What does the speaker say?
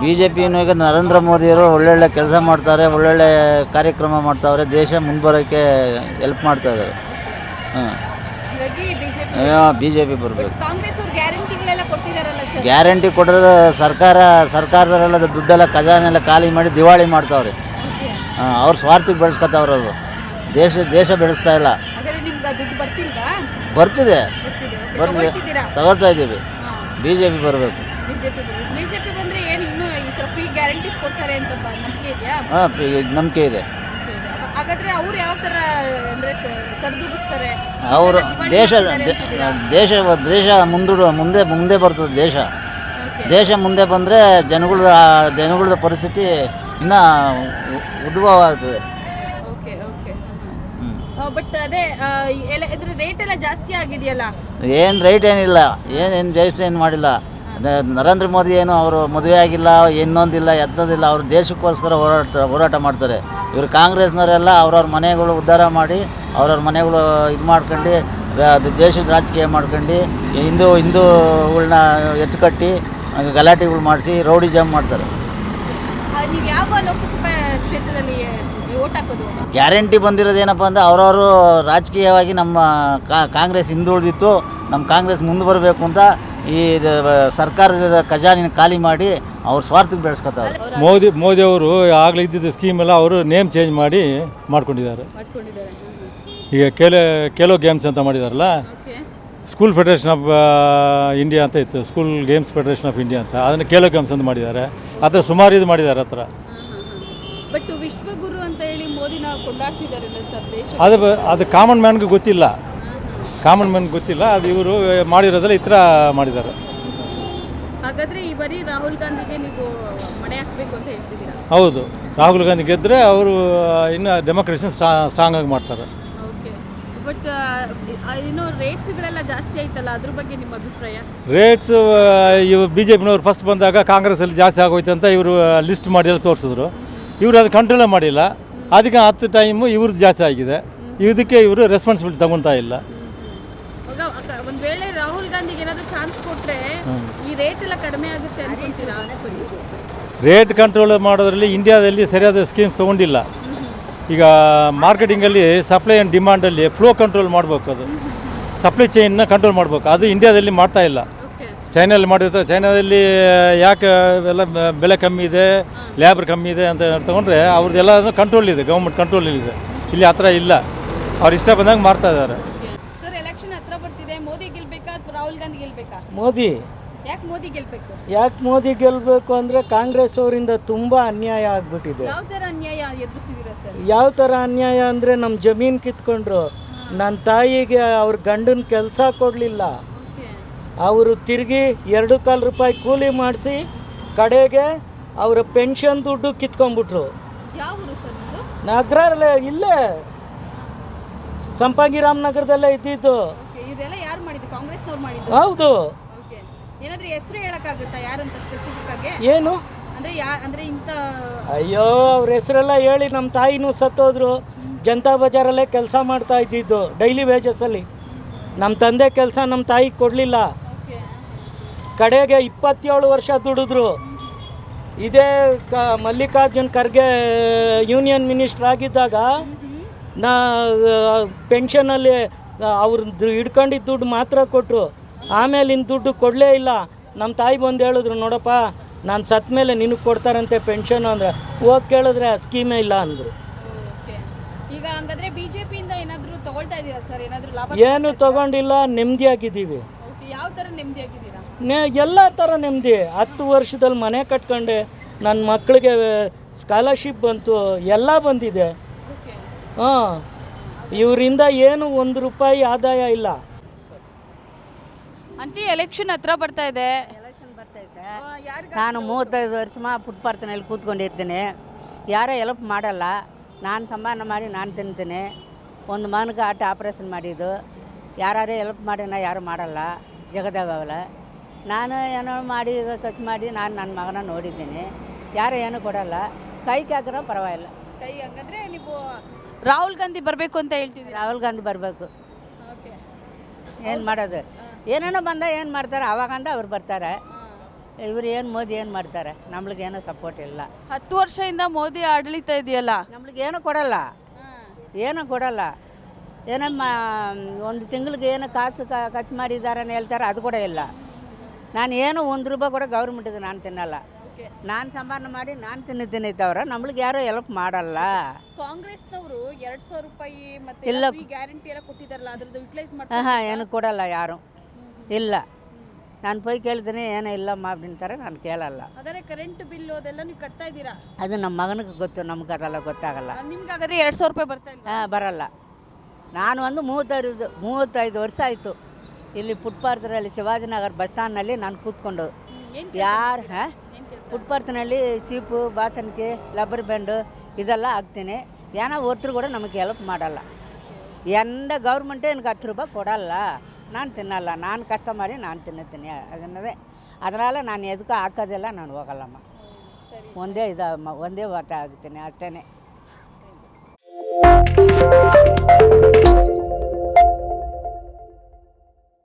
B J ಪಿನೂ ಈಗ ನರೇಂದ್ರ ಮೋದಿಯವರು ಒಳ್ಳೊಳ್ಳೆ ಕೆಲಸ ಮಾಡ್ತಾರೆ ಒಳ್ಳೊಳ್ಳೆ ಕಾರ್ಯಕ್ರಮ ಮಾಡ್ತಾವ್ರೆ ದೇಶ ಮುಂಬರೋಕ್ಕೆ ಹೆಲ್ಪ್ ಮಾಡ್ತಾ ಇದ್ದಾರೆ. ಹಾಂ. ಬಿ ಜೆ ಪಿ ಬರಬೇಕು. ಗ್ಯಾರಂಟಿ ಕೊಡೋದು ಸರ್ಕಾರ ಸರ್ಕಾರದಲ್ಲೆಲ್ಲ ದುಡ್ಡೆಲ್ಲ ಖಜಾನೆಲ್ಲ ಖಾಲಿ ಮಾಡಿ ದಿವಾಳಿ ಮಾಡ್ತಾವ್ರೆ. ಹಾಂ ಅವ್ರ ಸ್ವಾರ್ಥಕ್ಕೆ ಬೆಳೆಸ್ಕೊತಾವ್ರೆ ಅದು. ದೇಶ ದೇಶ ಬೆಳೆಸ್ತಾ ಇಲ್ಲ. ಬರ್ತಿದೆ. ಬರ್ತಿದೆ ತಗೋತಾ ಇದ್ದೀವಿ. ಬಿ ಜೆ ಪಿ ಬರ್ತಿದೆ ತಗೊಳ್ತಿದ್ದೀರಾ ತಗೊಳ್ತಾ ಇದ್ದೀವಿ ಬಿ ಜೆ ಪಿ ಬರಬೇಕು ಬಿಜೆಪಿ ಬಿಜೆಪಿ ಬಂದ್ರೆ ಏನು ಇನ್ನೂ ಈ ಥರ ಫ್ರೀ ಗ್ಯಾರಂಟೀಸ್ ಕೊಡ್ತಾರೆ ಅಂತ ಬ- ನಂಬಿಕೆ ಇದೆಯಾ? ಹಾಂ ನಂಬಿಕೆ ಇದೆ. ಹಾಗಾದ್ರೆ ಅವ್ರು ಯಾವ ಥರ ಅಂದ್ರೆ ಸರಿದೂಗಿಸ್ತಾರೆ? ಅವರು ದೇಶ ದೇ-? ದೇಶ ದೇಶ ಮುಂದೂಡು ಮುಂದೆ ಮುಂದೆ ಬರ್ತದೆ ದೇಶ. ದೇಶ ಮುಂದೆ ಬಂದರೆ ಜನಗಳ ಜನಗಳ ಪರಿಸ್ಥಿತಿ ಇನ್ನೂ ಉದ್ಭವ ಆಗ್ತದೆ ಓಕೆ ಓಕೆ. ಹ್ಮ್. ಬಟ್ ಅದೇ ಆ, ಎಲ್ಲ ಇದ್ರ ರೇಟ್ ಎಲ್ಲ ಜಾಸ್ತಿ ಆಗಿದೆಯಲ್ಲ? ಏನು ರೈಟ್ ಏನಿಲ್ಲ. ಏನೇನು ಜಾಸ್ತಿ ಏನು ಮಾಡಿಲ್ಲ. ನರೇಂದ್ರ ಮೋದಿ ಏನು ಅವರು ಮದುವೆ ಆಗಿಲ್ಲ ಇನ್ನೊಂದಿಲ್ಲ ಎದ್ದದಿಲ್ಲ ಅವರು ದೇಶಕ್ಕೋಸ್ಕರ ಹೋರಾಟ ಹೋರಾಟ ಮಾಡ್ತಾರೆ. ಇವರು ಕಾಂಗ್ರೆಸ್ನವರೆಲ್ಲ ಅವ್ರವ್ರ ಮನೆಗಳು ಉದ್ಧಾರ ಮಾಡಿ ಅವ್ರವ್ರ ಮನೆಗಳು ಇದು ಮಾಡ್ಕೊಂಡು ಅದು ದೇಶದ ರಾಜಕೀಯ ಮಾಡ್ಕೊಂಡು ಹಿಂದೂ ಹಿಂದೂಗಳ್ನ ಎತ್ತುಕಟ್ಟಿ ಗಲಾಟೆಗಳು ಮಾಡಿಸಿ ರೌಡಿ ರೌಡಿಜಮ್ ಮಾಡ್ತಾರೆ ಗ್ಯಾರಂಟಿ ಬಂದಿರೋದು ಏನಪ್ಪ ಬಂದಿರೋದೇನಪ್ಪ ಅಂದರೆ ಅವರವರು ರಾಜಕೀಯವಾಗಿ ನಮ್ಮ ಕಾ- ಕಾಂಗ್ರೆಸ್ ಹಿಂದುಳಿದಿತ್ತು ನಮ್ಮ ಕಾಂಗ್ರೆಸ್ ಮುಂದೆ ಬರಬೇಕು ಅಂತ ಈ ಸರ್ಕಾರದ ಖಜಾನಿನ ಖಾಲಿ ಮಾಡಿ ಅವ್ರ ಸ್ವಾರ್ಥಕ್ಕೆ ಬೆಳೆಸ್ಕೊತಾರೆ ಮೋದಿ ಮೋದಿ ಅವರು ಆಗಲೇ ಇದ್ದಿದ್ದ ಸ್ಕೀಮ್ ಎಲ್ಲ ಅವರು ನೇಮ್ ಚೇಂಜ್ ಮಾಡಿ ಮಾಡ್ಕೊಂಡಿದ್ದಾರೆ. ಮಾಡ್ಕೊಂಡಿದ್ದಾರೆ. ಈಗ ಕೆಲ ಕೆಲೋ ಗೇಮ್ಸ್ ಅಂತ ಮಾಡಿದಾರಲ್ಲ? Okay. School federation of India ಅಂತ ಇತ್ತು. School games federation of India ಅಂತ. ಅದನ್ನು ಕೇಲೋ ಗೇಮ್ಸ್ ಅಂತ ಮಾಡಿದ್ದಾರೆ. ಆ ಥರ ಸುಮಾರು ಇದು ಮಾಡಿದ್ದಾರೆ ಆ ಥರ ಬಟ್ ವಿಶ್ವಗುರು ಅಂತ ಹೇಳಿ ಮೋದಿನ ಕೊಂಡಾಡ್ತಿದಾರಲ್ಲ ಸರ್ ದೇಶ? ಅದು ಬ- ಅದು ಕಾಮನ್ ಮ್ಯಾನ್ಗೆ ಗೊತ್ತಿಲ್ಲ. ಕಾಮನ್ ಮ್ಯಾನ್ ಗೊತ್ತಿಲ್ಲ ಅದು ಇವರು ಮಾಡಿರೋದ್ರಲ್ಲಿ ಈ ಥರ ಮಾಡಿದ್ದಾರೆ. ಹಾಗಾದ್ರೆ ಈ ಬಾರಿ ರಾಹುಲ್ ಗಾಂಧಿಗೆ ನೀವು ಮಣೆ ಹಾಕ್ಬೇಕು ಅಂತ ಹೇಳ್ತಿದ್ದೀರಾ? ಹೌದು ರಾಹುಲ್ ಗಾಂಧಿ ಗೆದ್ದರೆ ಅವರು ಇನ್ನು ಡೆಮೋಕ್ರೇಷನ್ ಸ್ಟ್ರಾ ಸ್ಟ್ರಾಂಗ್ ಆಗಿ ಮಾಡ್ತಾರೆ. ಓಕೆ ಬಟ್ ರೇಟ್ಸ್ಗಳೆಲ್ಲ ಜಾಸ್ತಿ ಆಯ್ತಲ್ಲ ಅದ್ರ ಬಗ್ಗೆ ನಿಮ್ಮ ಅಭಿಪ್ರಾಯ? ರೇಟ್ಸ್ ಇವು ಬಿ ಜೆ ಪಿನವ್ರು ಫಸ್ಟ್ ಬಂದಾಗ ಕಾಂಗ್ರೆಸ್ಸಲ್ಲಿ ಜಾಸ್ತಿ ಆಗೋಯ್ತು ಅಂತ ಇವರು ಲಿಸ್ಟ್ ಮಾಡಿ ತೋರಿಸಿದ್ರು. ಇವರು ಅದು ಕಂಟ್ರೋಲೇ ಮಾಡಿಲ್ಲ. ಅದಕ್ಕೆ ಹತ್ತು ಟೈಮು ಇವ್ರದ್ದು ಜಾಸ್ತಿ ಆಗಿದೆ. ಇದಕ್ಕೆ ಇವರು ರೆಸ್ಪಾನ್ಸಿಬಿಲಿಟಿ ತಗೊತಾ ಇಲ್ಲ. ಒಂದ್ ವೇಳೆ ರಾಹುಲ್ ಗಾಂಧಿಗೆ ಏನಾದ್ರು ಚಾನ್ಸ್ ಕೊಟ್ರೆ ಈ ರೇಟ್ ಎಲ್ಲ ಕಡಿಮೆ ಆಗುತ್ತೆ ಅನ್ಕೊಂತೀರಾ? ರೇಟ್ ಕಂಟ್ರೋಲ್ ಮಾಡೋದ್ರಲ್ಲಿ ಇಂಡಿಯಾದಲ್ಲಿ ಸರಿಯಾದ ಸ್ಕೀಮ್ಸ್ ತೊಗೊಂಡಿಲ್ಲ. ಈಗ ಮಾರ್ಕೆಟಿಂಗಲ್ಲಿ ಸಪ್ಲೈ ಆ್ಯಂಡ್ ಡಿಮಾಂಡಲ್ಲಿ ಫ್ಲೋ ಕಂಟ್ರೋಲ್ ಮಾಡಬೇಕು ಅದು. ಸಪ್ಲೈ ಚೈನ್ನ ಕಂಟ್ರೋಲ್ ಮಾಡಬೇಕು. ಅದು ಇಂಡಿಯಾದಲ್ಲಿ ಮಾಡ್ತಾ ಇಲ್ಲ. ಚೈನಲ್ಲಿ ಮಾಡಿರ್ತಾರೆ. ಚೈನಾದಲ್ಲಿ ಯಾಕೆ ಎಲ್ಲ ಬೆಲೆ ಕಮ್ಮಿ ಇದೆ ಲ್ಯಾಬ್ರ್ ಕಮ್ಮಿ ಇದೆ ಅಂತ ತಗೊಂಡ್ರೆ ಅವ್ರದ್ದೆಲ್ಲ ಕಂಟ್ರೋಲ್ ಇದೆ ಗೌರ್ಮೆಂಟ್ ಕಂಟ್ರೋಲ್ ಇದೆ ಇಲ್ಲಿ ಆ ಥರ ಇಲ್ಲ. ಅವ್ರು ಇಷ್ಟ ಬಂದಂಗೆ ಮಾಡ್ತಾ ಇದ್ದಾರೆ ಸರ್ ಎಲೆಕ್ಷನ್ ಹತ್ರ ಬರ್ತಿದೆ ಮೋದಿ ಗೆಲ್ಬೇಕಾ ಅಥವಾ ರಾಹುಲ್ ಗಾಂಧಿ ಗೆಲ್ಬೇಕಾ? ಮೋದಿ. ಯಾಕೆ ಮೋದಿ ಗೆಲ್ಬೇಕು? ಯಾಕೆ ಮೋದಿ ಗೆಲ್ಲಬೇಕು ಅಂದರೆ ಕಾಂಗ್ರೆಸ್ ಅವರಿಂದ ತುಂಬ ಅನ್ಯಾಯ ಆಗಿಬಿಟ್ಟಿದೆ. ಯಾವ ತರ ಅನ್ಯಾಯ ಎದುರಿಸಿದೀರಾ ಸರ್? ಯಾವ ಥರ ಅನ್ಯಾಯ ಅಂದರೆ ನಮ್ಮ ಜಮೀನು ಕಿತ್ಕೊಂಡ್ರು. ನನ್ನ ತಾಯಿಗೆ ಅವ್ರ ಗಂಡನ ಕೆಲಸ ಕೊಡಲಿಲ್ಲ. ಓಕೆ. ಅವರು ತಿರುಗಿ ಎರಡು ಕಾಲು ರೂಪಾಯಿ ಕೂಲಿ ಮಾಡಿಸಿ ಕಡೆಗೆ ಅವರ ಪೆನ್ಷನ್ ದುಡ್ಡು ಕಿತ್ಕೊಂಡ್ಬಿಟ್ರು. ಯಾವ ಊರು ಸರ್ ಇದು ನಗರಲ್ಲೇ ಇಲ್ಲೇ. ಸಂಪಾಗಿ ರಾಮನಗರದಲ್ಲೇ ಇದ್ದಿದ್ದು. ಇದೆಲ್ಲ ಯಾರು ಮಾಡಿದ್ದು? ಕಾಂಗ್ರೆಸ್ನವ್ರು ಮಾಡಿದ್ದು? ಹೌದು. ಓಕೆ ಏನಾದ್ರೂ ಹೆಸರು ಹೇಳಕ್ಕಾಗುತ್ತಾ ಯಾರಂತ ಸ್ಪೆಸಿಫಿಕ್ ಆಗಿ? ಏನು? ಅಂದ್ರೆ ಯಾ ಅಂದ್ರೆ ಇಂಥ ಅಯ್ಯೋ ಅವ್ರ ಹೆಸರೆಲ್ಲ ಹೇಳಿ ನಮ್ಮ ತಾಯಿನೂ ಸತ್ತೋದ್ರು. ಜನತಾ ಬಜಾರಲ್ಲೇ ಕೆಲಸ ಮಾಡ್ತಾ ಇದ್ದಿದ್ದು ಡೈಲಿ ವೇಜಸ್ಸಲ್ಲಿ ನಮ್ಮ ತಂದೆ ಕೆಲಸ ನಮ್ಮ ತಾಯಿಗೆ ಕೊಡಲಿಲ್ಲ. ಓಕೆ ಕಡೆಗೆ ಇಪ್ಪತ್ತೇಳು ವರ್ಷ ದುಡಿದ್ರು. ಇದೇ ಕ ಮಲ್ಲಿಕಾರ್ಜುನ್ ಖರ್ಗೆ ಯೂನಿಯನ್ ಮಿನಿಸ್ಟರ್ ಆಗಿದ್ದಾಗ ನಾ ಪೆನ್ಷನಲ್ಲಿ ಅವ್ರದ್ದು ಹಿಡ್ಕೊಂಡಿದ್ದ ದುಡ್ಡು ಮಾತ್ರ ಕೊಟ್ಟರು ಆಮೇಲೆ ಇನ್ನು ದುಡ್ಡು ಕೊಡಲೇ ಇಲ್ಲ. ನಮ್ಮ ತಾಯಿ ಬಂದು ಹೇಳಿದ್ರು ನೋಡಪ್ಪ ನಾನು ಸತ್ತ ಮೇಲೆ ನಿನಗೆ ಕೊಡ್ತಾರಂತೆ ಪೆನ್ಷನ್ ಅಂದರೆ. ಹೋಗಿ ಕೇಳಿದ್ರೆ ಆ ಸ್ಕೀಮೇ ಇಲ್ಲ ಅಂದರು. ಓಕೆ. ಈಗ ಹಂಗಾದ್ರೆ ಬಿಜೆಪಿಯಿಂದ ಏನಾದರೂ ತಗೊಳ್ತಾ ಇದೀರಾ ಸರ್? ಏನಾದ್ರೂ ಲಾಭ ಏನು ತಗೊಂಡಿಲ್ಲ ನೆಮ್ಮದಿಯಾಗಿದ್ದೀವಿ ನೆ ಎಲ್ಲ ಥರ ನೆಮ್ಮದಿ ಹತ್ತು ವರ್ಷದಲ್ಲಿ ಮನೆ ಕಟ್ಕೊಂಡೆ ನನ್ನ ಮಕ್ಕಳಿಗೆ ಸ್ಕಾಲರ್ಶಿಪ್ ಬಂತು ಎಲ್ಲ ಬಂದಿದೆ. ಹಾಂ. ಇವರಿಂದ ಏನು ಒಂದು ರೂಪಾಯಿ ಆದಾಯ ಇಲ್ಲ. ಅಂಟಿ ಎಲೆಕ್ಷನ್ ಹತ್ರ ಬರ್ತಾ ಇದೆ. ಎಲೆಕ್ಷನ್ ಬರ್ತೈತೆ ಯಾರು ನಾನು ಮೂವತ್ತೈದು ವರ್ಷ ಫುಟ್ಪಾತ್ನಲ್ಲಿ ಕೂತ್ಕೊಂಡಿರ್ತೀನಿ. ಯಾರೋ ಎಲ್ಪ್ ಮಾಡಲ್ಲ ನಾನು ಸಂಬಾನ ಮಾಡಿ ನಾನು ತಿಂತೀನಿ. ಒಂದು ಮಗನಿಗೆ ಆಟ ಆಪ್ರೇಷನ್ ಮಾಡಿದ್ದು. ಯಾರೇ ಎಲ್ಪ್ ಮಾಡಿನ ಯಾರು ಮಾಡಲ್ಲ ಜಗದಾಗಲ್ಲ ನಾನು ಏನೋ ಮಾಡಿ ಇದು ಖರ್ಚು ಮಾಡಿ ನಾನು ನನ್ನ ಮಗನ ನೋಡಿದ್ದೀನಿ. ಯಾರು ಏನೂ ಕೊಡಲ್ಲ. ಕೈ ಹಾಕಿರೋ ಪರವಾಗಿಲ್ಲ. ಕೈ ಹಂಗಂದ್ರೆ ನೀವು ರಾಹುಲ್ ಗಾಂಧಿ ಬರಬೇಕು ಅಂತ ಹೇಳ್ತಿದ್ದೀರಾ? ರಾಹುಲ್ ಗಾಂಧಿ ಬರಬೇಕು. ಓಕೆ. ಏನು ಮಾಡೋದು? ಏನೇನೋ ಬಂದ ಏನು ಮಾಡ್ತಾರೆ? ಅವಾಗಂದ ಅವ್ರು ಬರ್ತಾರೆ. ಇವ್ರು ಏನು ಮೋದಿ ಏನು ಮಾಡ್ತಾರೆ? ನಮ್ಳಿಗೇನೋ ಸಪೋರ್ಟ್ ಇಲ್ಲ. ಹತ್ತು ವರ್ಷದಿಂದ ಮೋದಿ ಆಡಳಿತ ಇದೆಯಲ್ಲ? ನಮ್ಳಿಗೇನು ಕೊಡಲ್ಲ. ಏನೂ ಕೊಡಲ್ಲ. ಏನಮ್ಮ ಒಂದು ತಿಂಗಳಿಗೆ ಏನು ಕಾಸು ಕ- ಖರ್ಚು ಮಾಡಿದ್ದಾರೆ ಹೇಳ್ತಾರೆ ಅದು ಕೂಡ ಇಲ್ಲ. ನಾನು ಏನು ಒಂದು ರೂಪಾಯಿ ಕೂಡ ಗೌರ್ಮೆಂಟಿಗೆ ನಾನು ತಿನ್ನಲ್ಲ. ನಾನು ಸಂಪಾದನೆ ಮಾಡಿ ನಾನು ತಿನ್ನಿದ್ದೀನಿ ಇದ್ದವ್ರ ನಮ್ಗೆ ಯಾರು ಹೆಲ್ಪ್ ಮಾಡಲ್ಲ. ಕಾಂಗ್ರೆಸ್ನವರು ಎರಡು ಸಾವಿರ ರೂಪಾಯಿ ಮತ್ತೆ ಇಲ್ಲ. ಗ್ಯಾರಂಟಿ ಎಲ್ಲ ಕೊಟ್ಟಿದ್ದಾರಲ್ಲ ಅದ್ರದ್ದು ಯುಟಿಲೈಸ್ ಹಾಂ ಏನು ಕೊಡಲ್ಲ ಯಾರು. ಇಲ್ಲ. ನಾನು ಪೈ ಕೇಳಿದ್ದೀನಿ ಏನೋ ಇಲ್ಲಮ್ಮ ಅಂತಾರೆ ನಾನು ಕೇಳಲ್ಲ. ಅದರೆ ಕರೆಂಟ್ ಬಿಲ್ ಅದೆಲ್ಲ ನೀವು ಕಟ್ತಾ ಇದ್ದೀರಾ? ಅದು ನಮ್ಮ ಮಗನಿಗೆ ಗೊತ್ತು ನಮ್ಗೆ ಅದೆಲ್ಲ ಗೊತ್ತಾಗಲ್ಲ. ನಿಮ್ಗೆ ಹಾಗಾದ್ರೆ ಎರಡು ಸಾವಿರ ರೂಪಾಯಿ ಬರ್ತಾ ಇಲ್ಲ ಹಾಂ ಬರಲ್ಲ. ನಾನು ಒಂದು ಮೂವತ್ತೈದು ಮೂವತ್ತೈದು ವರ್ಷ ಆಯಿತು. ಇಲ್ಲಿ ಫುಟ್ಪಾತ್ರಲ್ಲಿ ಶಿವಾಜಿನಗರ ಬಸ್ ಸ್ಟ್ಯಾಂಡ್ನಲ್ಲಿ ನಾನು ಕೂತ್ಕೊಂಡು ಯಾರು ಹಾಂ? ಫುಟ್ಪಾತ್ನಲ್ಲಿ ಸೀಪು ಬಾಸನಿಗೆ ಲಬ್ಬರ್ ಬ್ಯಾಂಡು ಇದೆಲ್ಲ ಹಾಕ್ತೀನಿ. ಏನೋ ಒತ್ತರು ಕೂಡ ನಮಗೆ ಹೆಲ್ಪ್ ಮಾಡಲ್ಲ. ಎಂದ ಗೌರ್ಮೆಂಟೇ ನನಗೆ ಹತ್ತು ರೂಪಾಯಿ ಕೊಡಲ್ಲ. ನಾನು ತಿನ್ನಲ್ಲ. ನಾನು ಕಷ್ಟ ಮಾಡಿ ನಾನು ತಿನ್ನುತ್ತೀನಿ ಅದನ್ನದೇ ಅದರಲ್ಲ ನಾನು ಎದಕ್ಕೆ ಹಾಕೋದಿಲ್ಲ ನಾನು ಹೋಗಲ್ಲಮ್ಮ. ಒಂದೇ ಇದಮ್ಮ ಒಂದೇ ವಾತ ಆಗ್ತೀನಿ ಅಷ್ಟೇ